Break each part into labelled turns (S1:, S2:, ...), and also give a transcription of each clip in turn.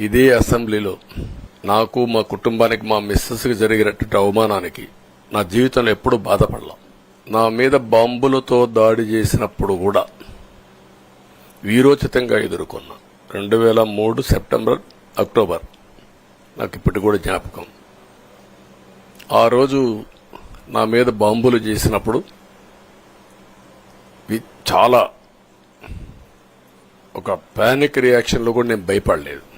S1: ఇదే అసెంబ్లీలో నాకు మా కుటుంబానికి మా మిస్సెస్కి జరిగినటువంటి అవమానానికి నా జీవితంలో ఎప్పుడూ బాధపడలా. నా మీద బాంబులతో దాడి చేసినప్పుడు కూడా వీరోచితంగా ఎదుర్కొన్నా. రెండు వేల మూడు సెప్టెంబర్ అక్టోబర్. నాకు ఇప్పటి కూడా జ్ఞాపకం. ఆ రోజు నా మీద బాంబులు చేసినప్పుడు చాలా ఒక ప్యానిక్ రియాక్షన్లో కూడా నేను భయపడలేదు.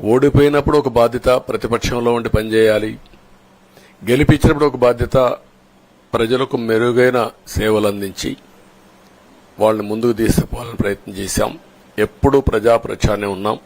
S1: ఓడిపోయినప్పుడు ఒక బాధ్యత ప్రతిపక్షంలో ఉండి పనిచేయాలి. గెలిపించినప్పుడు ఒక బాధ్యత ప్రజలకు మెరుగైన సేవలు అందించి వాళ్ళని ముందుకు తీసుకుపోవాలని ప్రయత్నం చేశాం. ఎప్పుడూ ప్రజాప్రచారణే ఉన్నాం.